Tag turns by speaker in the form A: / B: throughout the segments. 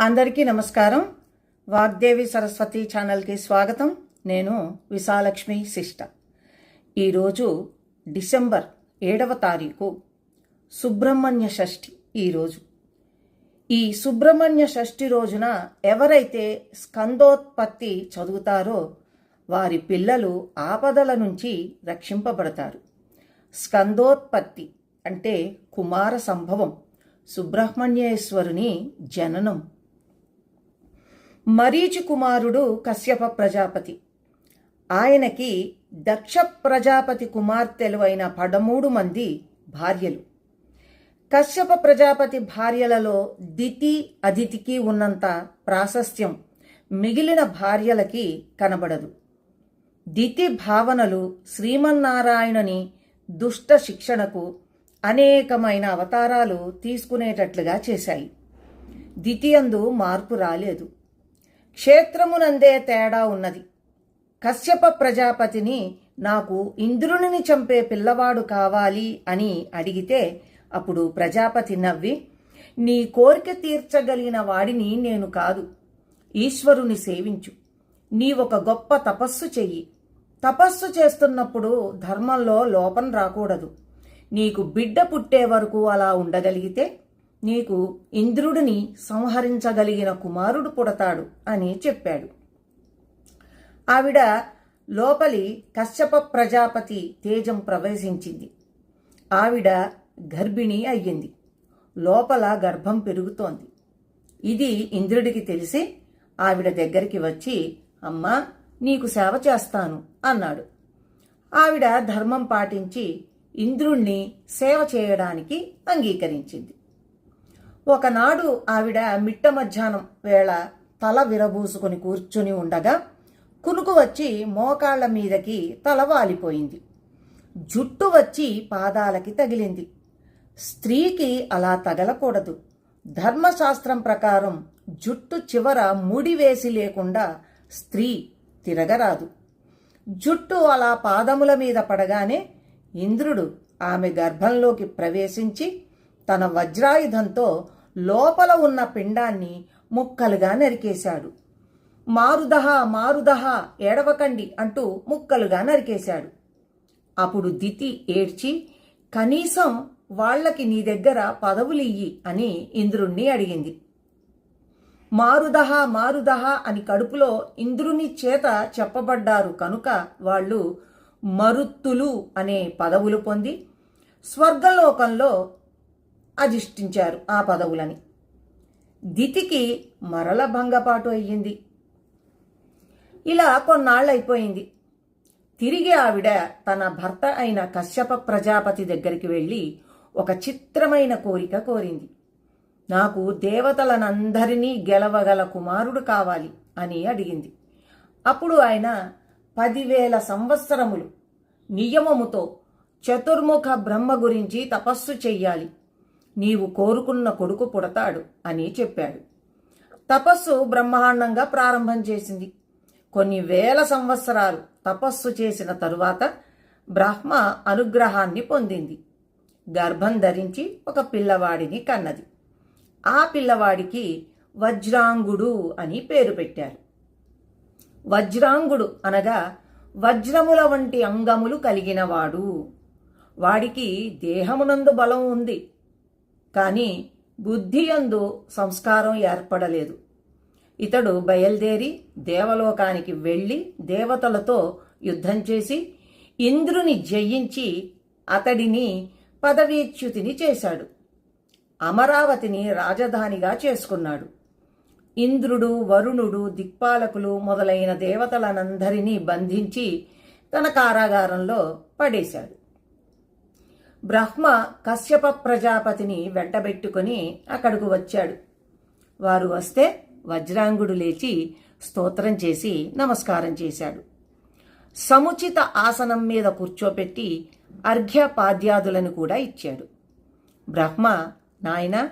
A: అందరికీ నమస్కారం. వాగ్దేవి సరస్వతి ఛానల్కి స్వాగతం. నేను విశాలక్ష్మి శిష్ట ఈరోజు డిసెంబర్ ఏడవ తారీఖు సుబ్రహ్మణ్య షష్ఠి ఈరోజు. ఈ సుబ్రహ్మణ్య షష్ఠి రోజున ఎవరైతే స్కందోత్పత్తి చదువుతారో వారి పిల్లలు ఆపదల నుంచి రక్షింపబడతారు. స్కందోత్పత్తి అంటే కుమార సంభవం సుబ్రహ్మణ్యేశ్వరుని జననం. మరీచి కుమారుడు కశ్యప ప్రజాపతి. ఆయనకి దక్ష ప్రజాపతి కుమార్తెలు అయిన పదమూడు మంది భార్యలు. కశ్యప ప్రజాపతి భార్యలలో దితి అదితికి ఉన్నంత ప్రాశస్త్యం మిగిలిన భార్యలకి కనబడదు. దితి భావనలు శ్రీమన్నారాయణని దుష్ట శిక్షణకు అనేకమైన అవతారాలు తీసుకునేటట్లుగా చేశాయి. ద్వితీయందు మార్పు రాలేదు. క్షేత్రమునందే తేడా ఉన్నది. కశ్యప ప్రజాపతిని నాకు ఇంద్రునిని చంపే పిల్లవాడు కావాలి అని అడిగితే అప్పుడు ప్రజాపతి నవ్వి నీ కోరిక తీర్చగలిగిన వాడిని నేను కాదు. ఈశ్వరుని సేవించు. నీ ఒక గొప్ప తపస్సు చెయ్యి. తపస్సు చేస్తున్నప్పుడు ధర్మంలో లోపం రాకూడదు. నీకు బిడ్డ పుట్టే వరకు అలా ఉండగలిగితే నీకు ఇంద్రుడిని సంహరించగలిగిన కుమారుడు పుడతాడు అని చెప్పాడు. ఆవిడ లోపలి కశ్యప ప్రజాపతి తేజం ప్రవేశించింది. ఆవిడ గర్భిణి అయ్యింది. లోపల గర్భం పెరుగుతోంది. ఇది ఇంద్రుడికి తెలిసి ఆవిడ దగ్గరికి వచ్చి అమ్మా నీకు సేవ చేస్తాను అన్నాడు. ఆవిడ ధర్మం పాటించి ఇంద్రుణ్ణి సేవ చేయడానికి అంగీకరించింది. ఒకనాడు ఆవిడ మిట్ట మధ్యాహ్నం వేళ తల విరబూసుకొని కూర్చుని ఉండగా కునుకు వచ్చి మోకాళ్ళ మీదకి తల వాలిపోయింది. జుట్టు వచ్చి పాదాలకి తగిలింది. స్త్రీకి అలా తగలకూడదు. ధర్మశాస్త్రం ప్రకారం జుట్టు చివర ముడి వేసి లేకుండా స్త్రీ తిరగరాదు. జుట్టు అలా పాదముల మీద పడగానే ఇంద్రుడు ఆమె గర్భంలోకి ప్రవేశించి తన వజ్రాయుధంతో లోపల ఉన్న పిండాన్ని ముక్కలుగా నరికేశాడు. మారుదహ మారుదహ ఏడవకండి అంటూ ముక్కలుగా నరికేశాడు. అప్పుడు దితి ఏడ్చి కనీసం వాళ్ళకి నీ దగ్గర పదవులియ్యి అని ఇంద్రుణ్ణి అడిగింది. మారుదహ మారుదహ అని కడుపులో ఇంద్రుని చేత చెప్పబడ్డారు కనుక వాళ్ళు మరుత్తులు అనే పదవులు పొంది స్వర్గలోకంలో అధిష్ఠించారు ఆ పదవులని. దితికి మరల భంగపాటు అయ్యింది. ఇలా కొన్నాళ్ళైపోయింది. తిరిగి ఆవిడ తన భర్త అయిన కశ్యప ప్రజాపతి దగ్గరికి వెళ్ళి ఒక చిత్రమైన కోరిక కోరింది. నాకు దేవతలనందరినీ గెలవగల కుమారుడు కావాలి అని అడిగింది. అప్పుడు ఆయన పదివేల సంవత్సరములు నియమముతో చతుర్ముఖ బ్రహ్మ గురించి తపస్సు చెయ్యాలి. నీవు కోరుకున్న కొడుకు పుడతాడు అని చెప్పాడు. తపస్సు బ్రహ్మాండంగా ప్రారంభం చేసింది. కొన్ని వేల సంవత్సరాలు తపస్సు చేసిన తరువాత బ్రహ్మ అనుగ్రహాన్ని పొందింది. గర్భం ధరించి ఒక పిల్లవాడిని కన్నది. ఆ పిల్లవాడికి వజ్రాంగుడు అని పేరు పెట్టారు. వజ్రాంగుడు అనగా వజ్రముల వంటి అంగములు కలిగినవాడు వాడికి దేహమునందు బలం ఉంది. కానీ బుద్ధి యందు సంస్కారం ఏర్పడలేదు. ఇతడు బయలుదేరి దేవలోకానికి వెళ్ళి దేవతలతో యుద్ధం చేసి ఇంద్రుని జయించి అతడిని పదవీచ్యుతిని చేశాడు. అమరావతిని రాజధానిగా చేసుకున్నాడు. ఇంద్రుడు వరుణుడు దిక్పాలకులు మొదలైన దేవతలనందరినీ బంధించి తన కారాగారంలో పడేశాడు. బ్రహ్మ కశ్యప ప్రజాపతిని వెంటబెట్టుకుని అక్కడకు వచ్చాడు. వారు వస్తే వజ్రాంగుడు లేచి స్తోత్రం చేసి నమస్కారం చేశాడు. సముచిత ఆసనం మీద కూర్చోపెట్టి అర్ఘ్యపాద్యాదులను కూడా ఇచ్చాడు. బ్రహ్మ నాయన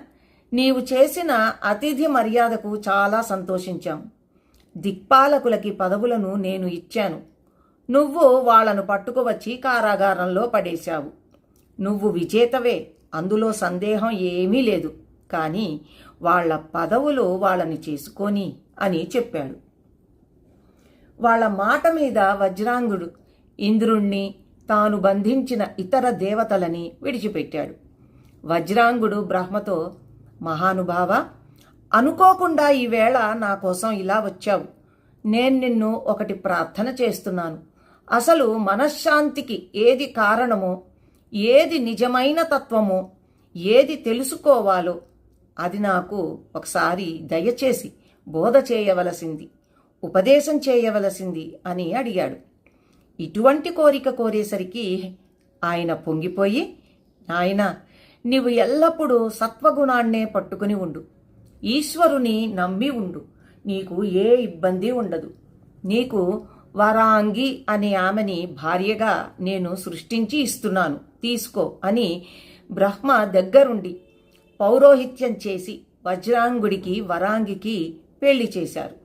A: నీవు చేసిన అతిథి మర్యాదకు చాలా సంతోషించాం. దిక్పాలకులకి పదవులను నేను ఇచ్చాను. నువ్వు వాళ్ళను పట్టుకువచ్చి కారాగారంలో పడేశావు. నువ్వు విజేతవే. అందులో సందేహం ఏమీ లేదు. కానీ వాళ్ళ పదవులు వాళ్ళని చేసుకొని అని చెప్పాడు. వాళ్ళ మాట మీద వజ్రాంగుడు ఇంద్రుణ్ణి తాను బంధించిన ఇతర దేవతలని విడిచిపెట్టాడు. వజ్రాంగుడు బ్రహ్మతో మహానుభావ అనుకోకుండా ఈవేళ నా కోసం ఇలా వచ్చావు. నేను నిన్ను ఒకటి ప్రార్థన చేస్తున్నాను. అసలు మనశ్శాంతికి ఏది కారణమో ఏది నిజమైన తత్వమో ఏది తెలుసుకోవాలో అది నాకు ఒకసారి దయచేసి బోధ చేయవలసింది ఉపదేశం చేయవలసింది అని అడిగాడు. ఇటువంటి కోరిక కోరేసరికి ఆయన పొంగిపోయి నాయన నీవు ఎల్లప్పుడూ సత్వగుణాన్నే పట్టుకుని ఉండు. ఈశ్వరుని నమ్మి ఉండు. నీకు ఏ ఇబ్బంది ఉండదు. నీకు వరాంగి అనే ఆమెని భార్యగా నేను సృష్టించి ఇస్తున్నాను. తీసుకో అని బ్రహ్మ దగ్గరుండి పౌరోహిత్యం చేసి వజ్రాంగుడికి వరాంగికి పెళ్ళి చేశారు.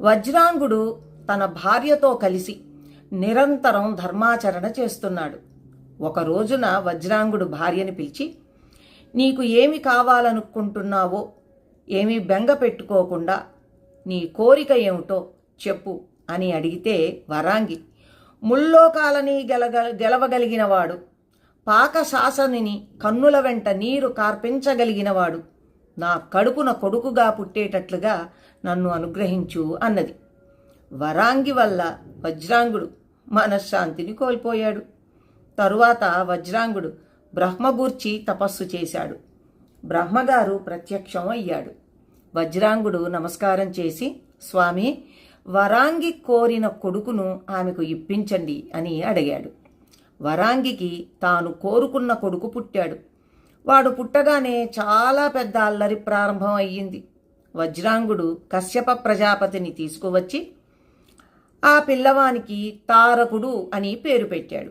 A: వజ్రాంగుడు తన భార్యతో కలిసి నిరంతరం ధర్మాచరణ చేస్తున్నాడు. ఒక రోజున వజ్రాంగుడు భార్యని పిలిచి నీకు ఏమి కావాలనుకుంటున్నావో ఏమీ బెంగ పెట్టుకోకుండా నీ కోరిక ఏమిటో చెప్పు అని అడిగితే వరాంగి ముల్లోకాలని గెలగ గెలవగలిగినవాడు. పాకశాసనిని కన్నుల వెంట నీరు కార్పించగలిగినవాడు. నా కడుపున కొడుకుగా పుట్టేటట్లుగా నన్ను అనుగ్రహించు అన్నది. వరాంగి వల్ల వజ్రాంగుడు మనశ్శాంతిని కోల్పోయాడు. తరువాత వజ్రాంగుడు బ్రహ్మగూర్చి తపస్సు చేశాడు. బ్రహ్మగారు ప్రత్యక్షం అయ్యాడు వజ్రాంగుడు నమస్కారం చేసి స్వామి వరాంగి కోరిన కొడుకును ఆమెకు ఇప్పించండి అని అడిగాడు. వరాంగికి తాను కోరుకున్న కొడుకు పుట్టాడు. వాడు పుట్టగానే చాలా పెద్ద అల్లరి ప్రారంభం అయ్యింది. వజ్రాంగుడు కశ్యప ప్రజాపతిని తీసుకువచ్చి ఆ పిల్లవానికి తారకుడు అని పేరు పెట్టాడు.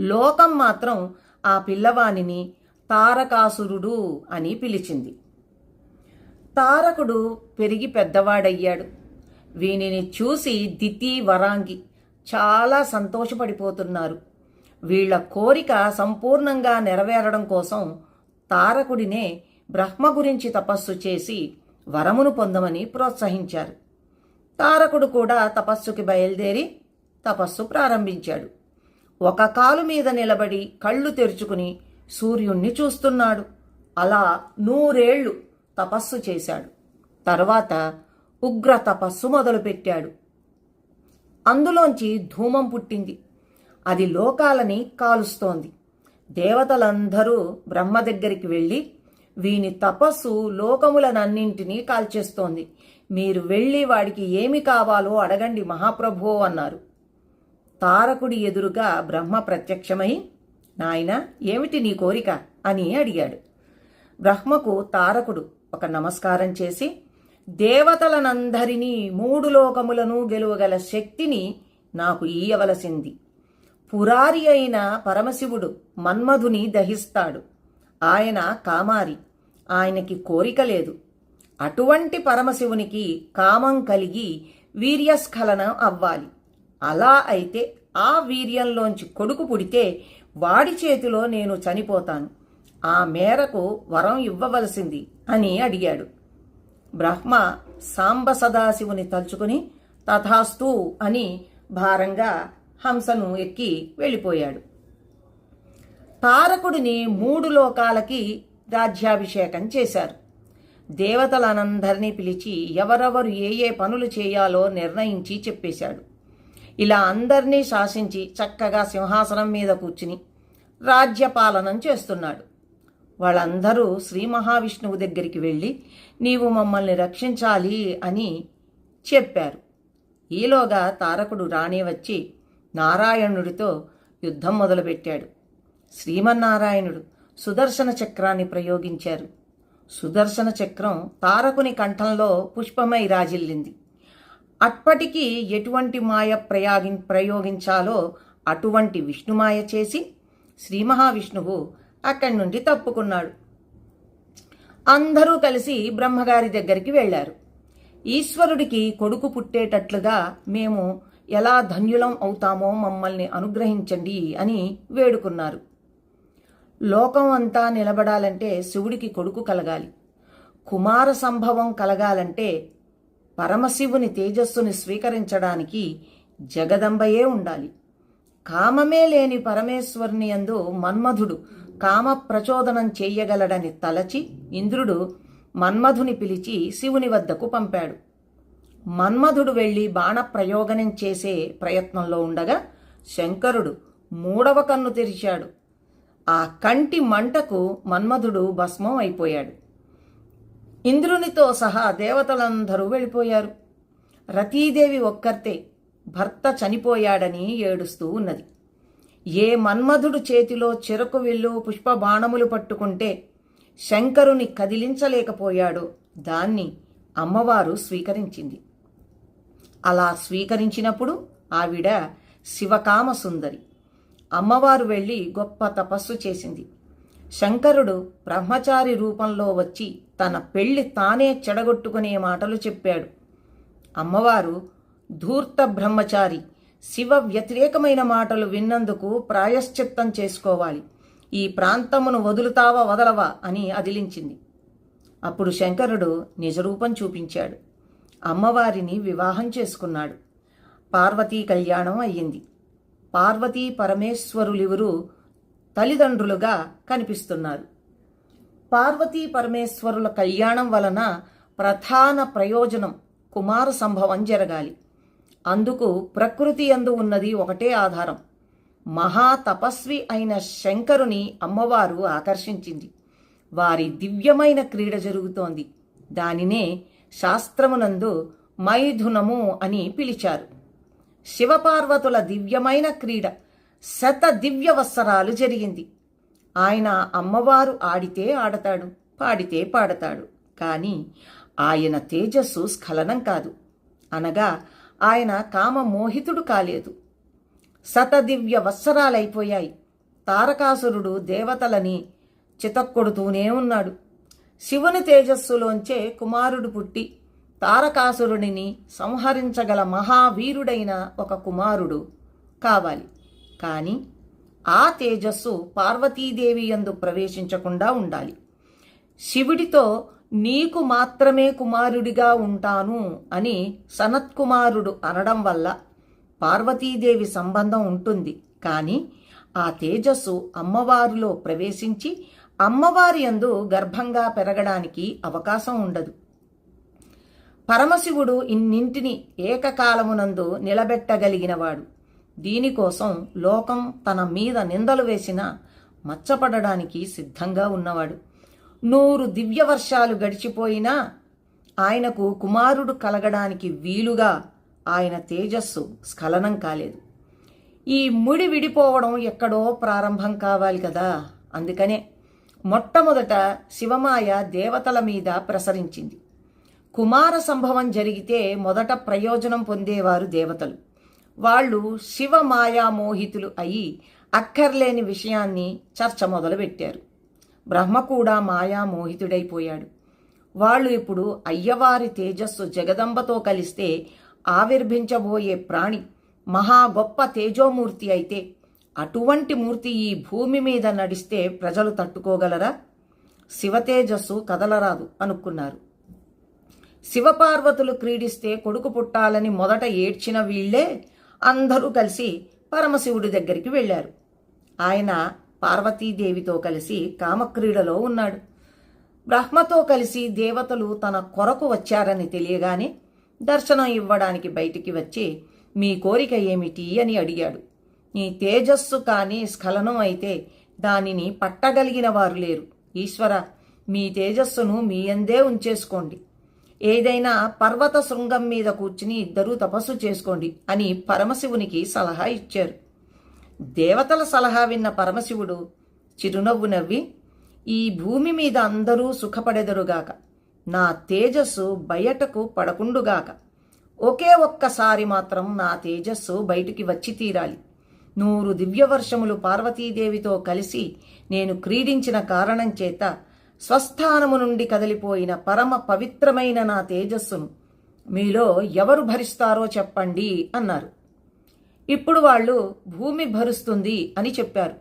A: లోకం మాత్రం ఆ పిల్లవానిని తారకాసురుడు అని పిలిచింది. తారకుడు పెరిగి పెద్దవాడయ్యాడు. వీనిని చూసి దితి వరాంగి చాలా సంతోషపడిపోతున్నారు. వీళ్ళ కోరిక సంపూర్ణంగా నెరవేరడం కోసం తారకుడినే బ్రహ్మ గురించి తపస్సు చేసి వరమును పొందమని ప్రోత్సహించారు. తారకుడు కూడా తపస్సుకి బయలుదేరి తపస్సు ప్రారంభించాడు. ఒక కాలు మీద నిలబడి కళ్ళు తెరుచుకుని సూర్యుణ్ణి చూస్తున్నాడు. అలా నూరేళ్ళు తపస్సు చేశాడు. తర్వాత ఉగ్ర తపస్సు మొదలుపెట్టాడు. అందులోంచి ధూమం పుట్టింది. అది లోకాలని కాలుస్తోంది. దేవతలందరూ బ్రహ్మ దగ్గరికి వెళ్ళి వీని తపస్సు లోకములనన్నింటినీ కాల్చేస్తోంది. మీరు వెళ్ళి వాడికి ఏమి కావాలో అడగండి మహాప్రభో అన్నారు. తారకుడి ఎదురుగా బ్రహ్మ ప్రత్యక్షమై నాయన ఏమిటి నీ కోరిక? అని అడిగాడు. బ్రహ్మకు తారకుడు ఒక నమస్కారం చేసి దేవతలనందరినీ మూడు లోకములను గెలువగల శక్తిని నాకు ఈయవలసింది. పురారి అయిన పరమశివుడు మన్మధుని దహిస్తాడు. ఆయన కామారి. ఆయనకి కోరిక లేదు. అటువంటి పరమశివునికి కామం కలిగి వీర్యస్ఖలనం అవ్వాలి. అలా అయితే ఆ వీర్యంలోంచి కొడుకు పుడితే వాడి చేతిలో నేను చనిపోతాను. ఆ మేరకు వరం ఇవ్వవలసింది అని అడిగాడు. బ్రహ్మ సాంబ సదాశివుని తలుచుకుని తథాస్తు అని భారంగా హంసను ఎక్కి వెళ్ళిపోయాడు. తారకుడిని మూడు లోకాలకి రాజ్యాభిషేకం చేశారు. దేవతలనందరినీ పిలిచి ఎవరెవరు ఏ ఏ పనులు చేయాలో నిర్ణయించి చెప్పేశాడు. ఇలా అందరినీ శాసించి చక్కగా సింహాసనం మీద కూర్చుని రాజ్యపాలనం చేస్తున్నాడు. వాళ్ళందరూ శ్రీ మహావిష్ణువు దగ్గరికి వెళ్ళి నీవు మమ్మల్ని రక్షించాలి అని చెప్పారు. ఈలోగా తారకుడు రాణి వచ్చి నారాయణుడితో యుద్ధం మొదలుపెట్టాడు. శ్రీమన్నారాయణుడు సుదర్శన చక్రాన్ని ప్రయోగించారు. సుదర్శన చక్రం తారకుని కంఠంలో పుష్పమై రాజిల్లింది. అప్పటికి ఎటువంటి మాయ ప్రయాగి ప్రయోగించాలో అటువంటి విష్ణుమాయ చేసి శ్రీ మహావిష్ణువు అక్కడి నుండి తప్పుకున్నాడు. అందరూ కలిసి బ్రహ్మగారి దగ్గరికి వెళ్ళారు. ఈశ్వరుడికి కొడుకు పుట్టేటట్లుగా మేము ఎలా ధన్యులం అవుతామో మమ్మల్ని అనుగ్రహించండి అని వేడుకున్నారు. లోకం అంతా నిలబడాలంటే శివుడికి కొడుకు కలగాలి. కుమార సంభవం కలగాలంటే పరమశివుని తేజస్సుని స్వీకరించడానికి జగదంబయే ఉండాలి. కామమే లేని పరమేశ్వరుని యందు మన్మధుడు కామ ప్రచోదనం చెయ్యగలడని తలచి ఇంద్రుడు మన్మధుని పిలిచి శివుని వద్దకు పంపాడు. మన్మధుడు వెళ్ళి బాణప్రయోగనం చేసే ప్రయత్నంలో ఉండగా శంకరుడు మూడవ కన్ను తెరిచాడు. ఆ కంటి మంటకు మన్మధుడు భస్మం అయిపోయాడు. ఇంద్రునితో సహా దేవతలందరూ వెళ్ళిపోయారు. రతీదేవి ఒక్కర్తే భర్త చనిపోయాడని ఏడుస్తూ ఉన్నది. ఏ మన్మధుడు చేతిలో చెరకు విల్లు పుష్ప బాణములు పట్టుకుంటే శంకరుని కదిలించలేకపోయాడో. దాన్ని అమ్మవారు స్వీకరించింది. అలా స్వీకరించినప్పుడు ఆవిడ శివకామ సుందరి అమ్మవారు వెళ్ళి గొప్ప తపస్సు చేసింది. శంకరుడు బ్రహ్మచారి రూపంలో వచ్చి తన పెళ్ళి తానే చెడగొట్టుకునే మాటలు చెప్పాడు. అమ్మవారు ధూర్త బ్రహ్మచారి శివ వ్యతిరేకమైన మాటలు విన్నందుకు ప్రాయశ్చిత్తం చేసుకోవాలి. ఈ ప్రాంతమును వదులుతావా వదలవా అని అదిలించింది. అప్పుడు శంకరుడు నిజరూపం చూపించాడు. అమ్మవారిని వివాహం చేసుకున్నాడు. పార్వతీ కళ్యాణం అయ్యింది. పార్వతీ పరమేశ్వరులివరు తల్లిదండ్రులుగా కనిపిస్తున్నారు. పార్వతీ పరమేశ్వరుల కళ్యాణం వలన ప్రధాన ప్రయోజనం కుమార సంభవం జరగాలి. అందుకు ప్రకృతి అందు ఉన్నది ఒకటే ఆధారం. మహాతపస్వి అయిన శంకరుని అమ్మవారు ఆకర్షించింది. వారి దివ్యమైన క్రీడ జరుగుతోంది. దానినే శాస్త్రమునందు మైథునము అని పిలిచారు. శివపార్వతుల దివ్యమైన క్రీడ శత దివ్యవత్సరాలు జరిగింది. ఆయన అమ్మవారు ఆడితే ఆడతాడు పాడితే పాడతాడు. కానీ ఆయన తేజస్సు స్ఖలనం కాదు. అనగా ఆయన కామ మోహితుడు కాలేదు. శతదివ్య వత్సరాలైపోయాయి. తారకాసురుడు దేవతలని చితక్కొడుతూనే ఉన్నాడు. శివుని తేజస్సులోంచే కుమారుడు పుట్టి తారకాసురుడిని సంహరించగల మహావీరుడైన ఒక కుమారుడు కావాలి. కానీ ఆ తేజస్సు పార్వతీదేవి యందు ప్రవేశించకుండా ఉండాలి. శివుడితో నీకు మాత్రమే కుమారుడిగా ఉంటాను అని సనత్కుమారుడు అనడం వల్ల పార్వతీదేవి సంబంధం ఉంటుంది. కానీ ఆ తేజస్సు అమ్మవారిలో ప్రవేశించి అమ్మవారి యందు గర్భంగా పెరగడానికి అవకాశం ఉండదు. పరమశివుడు ఇన్నింటిని ఏకకాలమునందు నిలబెట్టగలిగినవాడు. దీనికోసం లోకం తన మీద నిందలు వేసిన మచ్చపడడానికి సిద్ధంగా ఉన్నవాడు. నూరు దివ్యవర్షాలు గడిచిపోయినా ఆయనకు కుమారుడు కలగడానికి వీలుగా ఆయన తేజస్సు స్ఖలనం కాలేదు. ఈ ముడి విడిపోవడం ఎక్కడో ప్రారంభం కావాలి కదా? అందుకనే మొట్టమొదట శివమాయ దేవతల మీద ప్రసరించింది. కుమార సంభవం జరిగితే మొదట ప్రయోజనం పొందేవారు దేవతలు. వాళ్ళు శివమాయా మోహితులు అయి అక్కర్లేని విషయాన్ని చర్చ మొదలుపెట్టారు. బ్రహ్మ కూడా మాయా మోహితుడైపోయాడు. వాళ్ళు ఇప్పుడు అయ్యవారి తేజస్సు జగదంబతో కలిస్తే ఆవిర్భించబోయే ప్రాణి మహా గొప్ప తేజోమూర్తి అయితే అటువంటి మూర్తి ఈ భూమి మీద నడిస్తే ప్రజలు తట్టుకోగలరా? శివతేజస్సు కదలరాదు అనుకున్నారు. శివపార్వతులు క్రీడిస్తే కొడుకు పుట్టాలని మొదట ఏడ్చిన వీళ్ళే అందరూ కలిసి పరమశివుడి దగ్గరికి వెళ్ళారు. ఆయన పార్వతీదేవితో కలిసి కామక్రీడలో ఉన్నాడు. బ్రహ్మతో కలిసి దేవతలు తన కొరకు వచ్చారని తెలియగానే దర్శనం ఇవ్వడానికి బయటికి వచ్చి మీ కోరిక ఏమిటి? అని అడిగాడు. నీ తేజస్సు కానీ స్ఖలనం అయితే దానిని పట్టగలిగిన వారు లేరు. ఈశ్వర మీ తేజస్సును మీ అందే ఉంచేసుకోండి. ఏదైనా పర్వత శృంగం మీద కూర్చుని ఇద్దరూ తపస్సు చేసుకోండి అని పరమశివునికి సలహా ఇచ్చారు. దేవతల సలహా విన్న పరమశివుడు చిరునవ్వు నవ్వి ఈ భూమి మీద అందరూ సుఖపడెదరుగాక. నా తేజస్సు బయటకు పడకుండుగాక. ఒకే ఒక్కసారి మాత్రం నా తేజస్సు బయటికి వచ్చి తీరాలి. నూరు దివ్యవర్షములు పార్వతీదేవితో కలిసి నేను క్రీడించిన కారణం చేత స్వస్థానము నుండి కదిలిపోయిన పరమ పవిత్రమైన నా తేజస్సును మీలో ఎవరు భరిస్తారో చెప్పండి అన్నారు. ఇప్పుడు వాళ్ళు భూమి భరుస్తుంది అని చెప్పారు.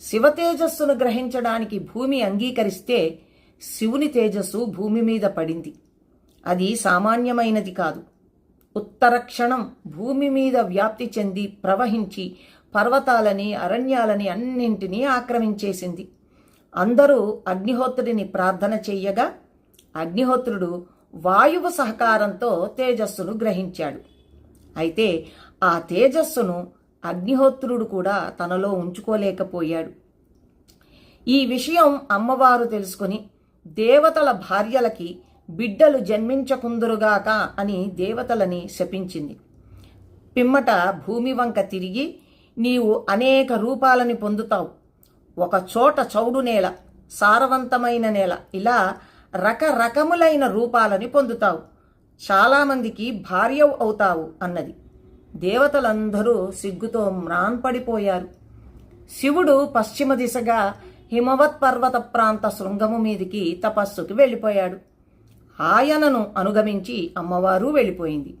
A: శివ తేజస్సును గ్రహించడానికి భూమి అంగీకరిస్తే శివుని తేజస్సు భూమి మీద పడింది. అది సామాన్యమైనది కాదు. ఉత్తర క్షణం భూమి మీద వ్యాప్తి చెంది ప్రవహించి పర్వతాలని అరణ్యాలని అన్నింటినీ ఆక్రమించేసింది. అందరూ అగ్నిహోత్రుడిని ప్రార్థన చెయ్యగా అగ్నిహోత్రుడు వాయువు సహకారంతో తేజస్సును గ్రహించాడు. అయితే ఆ తేజస్సును అగ్నిహోత్రుడు కూడా తనలో ఉంచుకోలేకపోయాడు. ఈ విషయం అమ్మవారు తెలుసుకుని దేవతల భార్యలకి బిడ్డలు జన్మించకుందురుగాక అని దేవతలని శపించింది. పిమ్మట భూమి వంక తిరిగి నీవు అనేక రూపాలని పొందుతావు. ఒక చోట చౌడు నేల సారవంతమైన నేల ఇలా రకరకములైన రూపాలని పొందుతావు. చాలామందికి భార్య అవుతావు అన్నది. దేవతలందరూ సిగ్గుతో మ్రాన్పడిపోయారు. శివుడు పశ్చిమ దిశగా హిమవత్ పర్వత ప్రాంత శృంగము మీదికి తపస్సుకి వెళ్ళిపోయాడు. ఆయనను అనుగమించి అమ్మవారు వెళ్ళిపోయింది.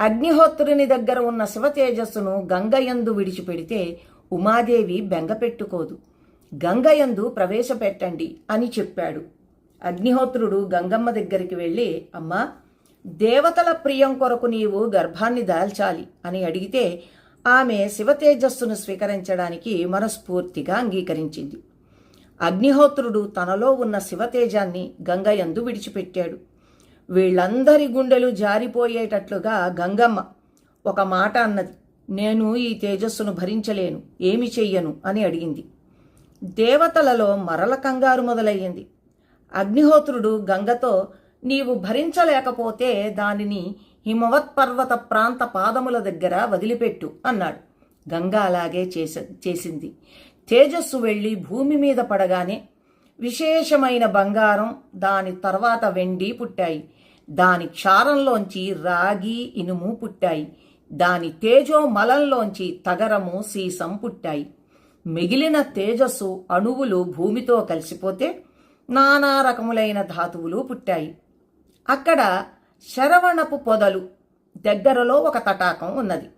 A: అగ్నిహోత్రుని దగ్గర ఉన్న శివ తేజస్సును గంగయందు విడిచిపెడితే ఉమాదేవి బెంగపెట్టుకోదు గంగయందు ప్రవేశపెట్టండి అని చెప్పాడు. అగ్నిహోత్రుడు గంగమ్మ దగ్గరికి వెళ్ళి అమ్మా దేవతల ప్రియం కొరకు నీవు గర్భాన్ని దాల్చాలి అని అడిగితే ఆమె శివతేజస్సును స్వీకరించడానికి మనస్ఫూర్తిగా అంగీకరించింది. అగ్నిహోత్రుడు తనలో ఉన్న శివతేజాన్ని గంగయందు విడిచిపెట్టాడు. వీళ్ళందరి గుండెలు జారిపోయేటట్లుగా గంగమ్మ ఒక మాట అన్నది నేను ఈ తేజస్సును భరించలేను ఏమి చెయ్యను అని అడిగింది. దేవతలలో మరల కంగారు మొదలయ్యింది. అగ్నిహోత్రుడు గంగతో నీవు భరించలేకపోతే దానిని హిమవత్ పర్వత ప్రాంత పాదముల దగ్గర వదిలిపెట్టు అన్నాడు. గంగా అలాగే చేస చేసింది. తేజస్సు వెళ్ళి భూమి మీద పడగానే విశేషమైన బంగారం దాని తర్వాత వెండి పుట్టాయి. దాని క్షారంలోంచి రాగి ఇనుము పుట్టాయి. దాని తేజో మలంలోంచి తగరము సీసం పుట్టాయి. మిగిలిన తేజస్సు అణువులు భూమితో కలిసిపోతే నానా రకములైన ధాతువులు పుట్టాయి. అక్కడ శరవణపు పొదలు దగ్గరలో ఒక తటాకం ఉన్నది.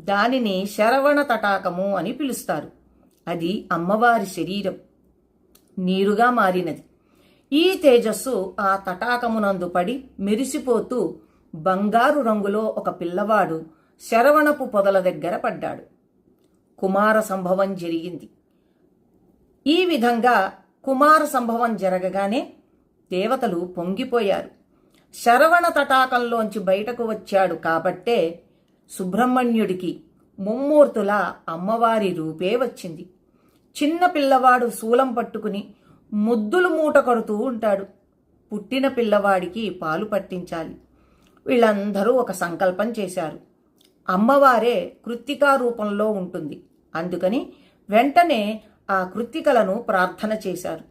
A: దానిని శరవణ తటాకము అని పిలుస్తారు. అది అమ్మవారి శరీరం. నీరుగా మారినది. ఈ తేజస్సు ఆ తటాకమునందు పడి మెరిసిపోతూ బంగారు రంగులో ఒక పిల్లవాడు శరవణపు పొదల దగ్గర పడ్డాడు. కుమార సంభవం జరిగింది. ఈ విధంగా కుమార సంభవం జరగగానే దేవతలు పొంగిపోయారు. శరవణ తటాకంలోంచి బయటకు వచ్చాడు కాబట్టే సుబ్రహ్మణ్యుడికి ముమ్మూర్తుల అమ్మవారి రూపే వచ్చింది. చిన్న పిల్లవాడు శూలం పట్టుకుని ముద్దులు మూట కడుతూ ఉంటాడు. పుట్టిన పిల్లవాడికి పాలు పట్టించాలి. వీళ్ళందరూ ఒక సంకల్పం చేశారు. అమ్మవారే కృత్తికా రూపంలో ఉంటుంది. అందుకని వెంటనే ఆ కృత్తికలను ప్రార్థన చేశారు.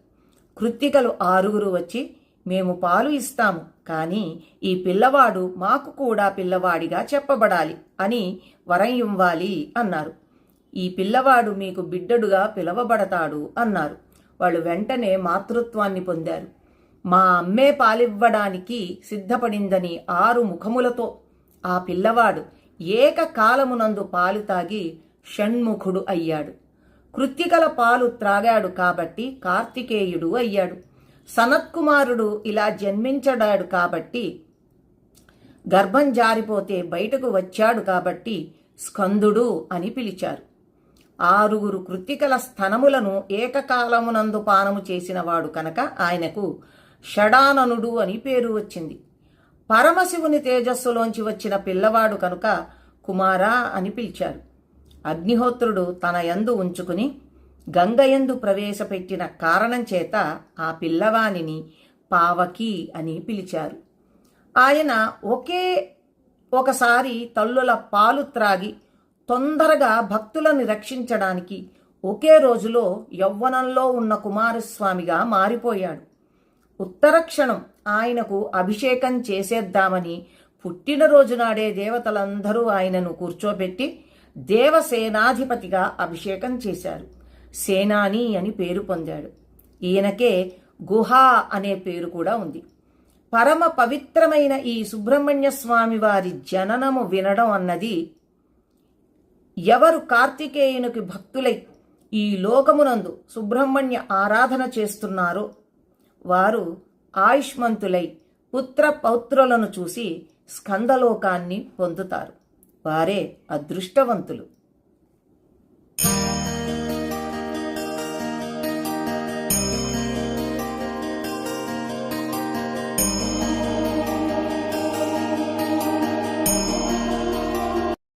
A: కృత్తికలు ఆరుగురు వచ్చి మేము పాలు ఇస్తాము. కానీ ఈ పిల్లవాడు మాకు కూడా పిల్లవాడిగా చెప్పబడాలి అని వరం ఇవ్వాలి అన్నారు. ఈ పిల్లవాడు మీకు బిడ్డడుగా పిలవబడతాడు అన్నారు. వాళ్ళు వెంటనే మాతృత్వాన్ని పొందారు. మా అమ్మే పాలివ్వడానికి సిద్ధపడిందని ఆరు ముఖములతో ఆ పిల్లవాడు ఏకకాలమునందు పాలు తాగి షణ్ముఖుడు అయ్యాడు. కృత్తికల పాలు త్రాగాడు కాబట్టి కార్తికేయుడు అయ్యాడు. సనత్కుమారుడు ఇలా జన్మించడాడు కాబట్టి గర్భం జారిపోతే బయటకు వచ్చాడు కాబట్టి స్కందుడు అని పిలిచారు. ఆరుగురు కృత్తికల స్థనములను ఏకకాలమునందు పానము చేసినవాడు కనుక ఆయనకు షడాననుడు అని పేరు వచ్చింది. పరమశివుని తేజస్సులోంచి వచ్చిన పిల్లవాడు కనుక కుమారా అని పిలిచారు. అగ్నిహోత్రుడు తన యందు ఉంచుకుని గంగయందు ప్రవేశపెట్టిన కారణం చేత ఆ పిల్లవానిని పావకి అని పిలిచారు. ఆయన ఒకే ఒకసారి తల్లుల పాలు త్రాగి తొందరగా భక్తులను రక్షించడానికి ఒకే రోజులో యవ్వనంలో ఉన్న కుమారస్వామిగా మారిపోయాడు. ఉత్తరక్షణం ఆయనకు అభిషేకం చేసేద్దామని పుట్టినరోజు నాడే దేవతలందరూ ఆయనను కూర్చోబెట్టి దేవసేనాధిపతిగా అభిషేకం చేశారు. సేనాని అని పేరు పొందాడు. ఈయనకే గుహ అనే పేరు కూడా ఉంది. పరమ పవిత్రమైన ఈ సుబ్రహ్మణ్య స్వామి వారి జననము వినడం అన్నది ఎవరు కార్తికేయునికి భక్తులై ఈ లోకమునందు సుబ్రహ్మణ్య ఆరాధన చేస్తున్నారో వారు ఆయుష్మంతులై పుత్ర పౌత్రులను చూసి స్కందలోకాన్ని పొందుతారు. వారే అదృష్టవంతులు.